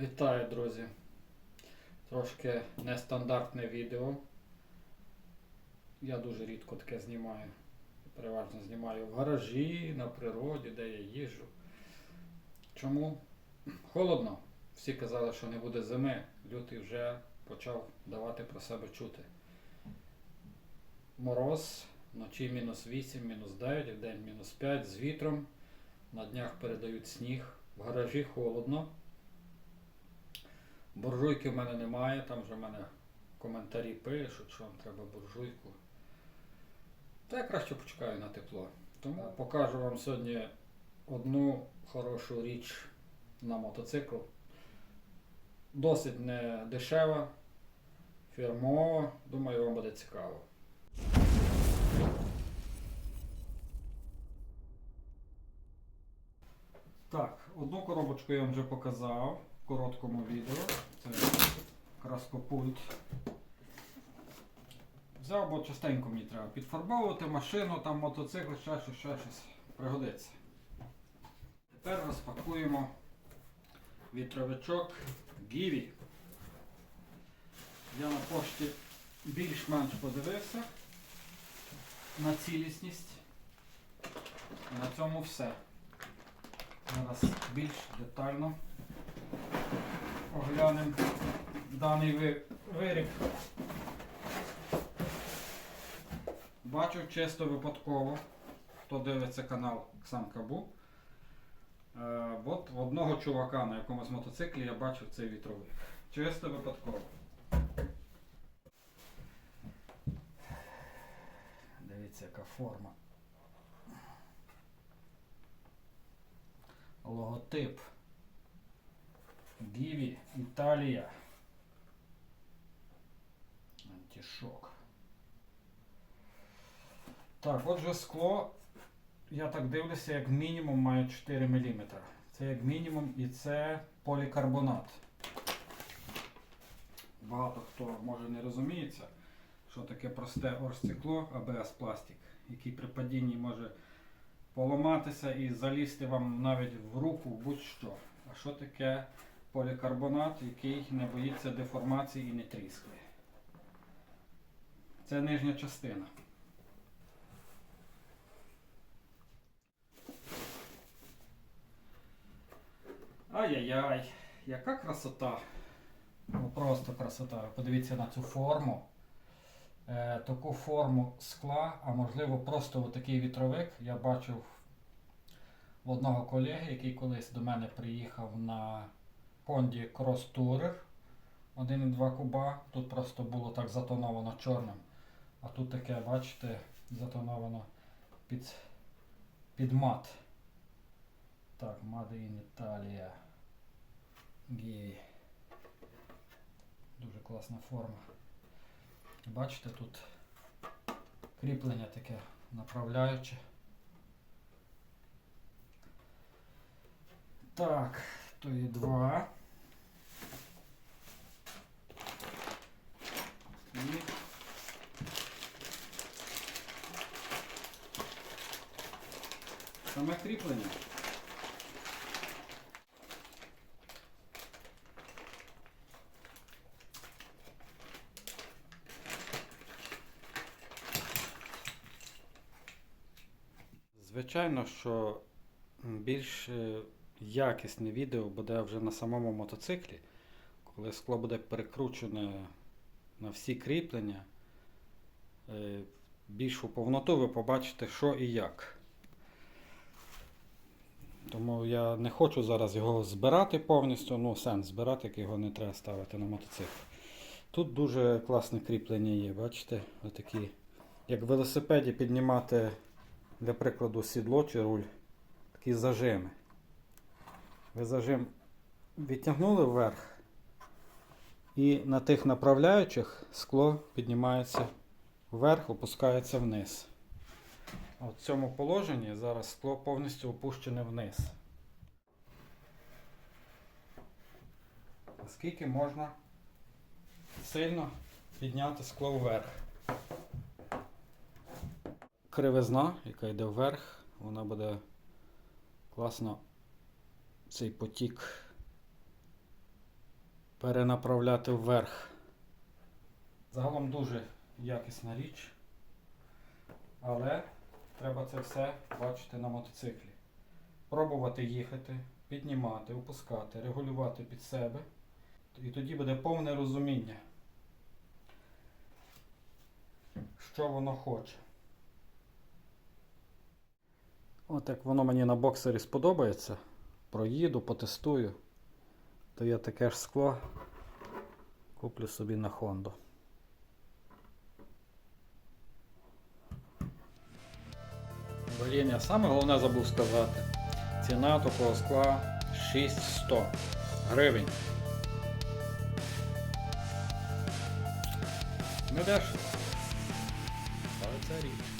Вітаю, друзі. Трошки нестандартне відео. Я дуже рідко таке знімаю. Переважно знімаю в гаражі, на природі, де я їжджу. Чому? Холодно. Всі казали, що не буде зими. Лютий вже почав давати про себе чути. Мороз, вночі мінус 8, мінус 9, в день мінус 5 з вітром. На днях передають сніг. В гаражі холодно. Буржуйки в мене немає, там вже в мене коментарі пишуть, що вам треба буржуйку. Та я краще почекаю на тепло. Тому покажу вам сьогодні одну хорошу річ на мотоцикл. Досить не дешева, фірмова. Думаю, вам буде цікаво. Так, одну коробочку я вам вже показав короткому відео. Це краскопульт. Взяв, бо частенько мені треба підфарбовувати машину, там мотоцикл, ще щось, ще щось пригодиться. Тепер розпакуємо вітровичок Гіві. Я на пошті більш-менш подивився на цілісність. На цьому все. Зараз більш детально оглянемо даний ви- виріб. Бачу чисто випадково, хто дивиться канал Ксан Кабу. Е, от одного чувака на якомусь мотоциклі я бачив цей вітровик. Чисто випадково. Дивіться, яка форма. Логотип. Гіві, Італія. Антишок. Так, отже, скло, я так дивлюся, як мінімум має 4 мм. Це як мінімум і це полікарбонат. Багато хто може не розуміється, що таке просте оргстекло АБС пластик, який при падінні може поламатися і залізти вам навіть в руку будь-що. А що таке полікарбонат, який не боїться деформації і не тріскає? Це нижня частина. Ай-яй-яй, яка красота. Ну просто красота. Подивіться на цю форму. Е, таку форму скла, а можливо просто отакий вітровик. Я бачив в одного колеги, який колись до мене приїхав на Honda Cross Tourer 1,2 куба. Тут просто було так затоновано чорним. А тут таке, бачите, затоновано під, під мат. Так, Made in Italia. Гіві. Дуже класна форма. Бачите, тут кріплення таке направляюче. Так, то є два. І саме кріплення. Звичайно, що більш е, якісне відео буде вже на самому мотоциклі, коли скло буде перекручене на всі кріплення. Е, Більшу повноту ви побачите, що і як. Тому я не хочу зараз його збирати повністю, ну сенс збирати, як його не треба ставити на мотоцикл. Тут дуже класне кріплення є, бачите? Отакі. Як в велосипеді піднімати для прикладу сідло чи руль, такі зажими. Ви зажим відтягнули вверх, і на тих направляючих скло піднімається вверх, опускається вниз. В цьому положенні зараз скло повністю опущене вниз. Наскільки можна сильно підняти скло вверх кривизна, яка йде вверх, вона буде класно цей потік перенаправляти вверх. Загалом дуже якісна річ, але треба це все бачити на мотоциклі. Пробувати їхати, піднімати, опускати, регулювати під себе. І тоді буде повне розуміння, що воно хоче. От як воно мені на боксері сподобається, проїду, потестую, то я таке ж скло куплю собі на Хонду. Блін, я саме головне забув сказати. Ціна такого скла 6100 гривень. Не дешево. Але це річ.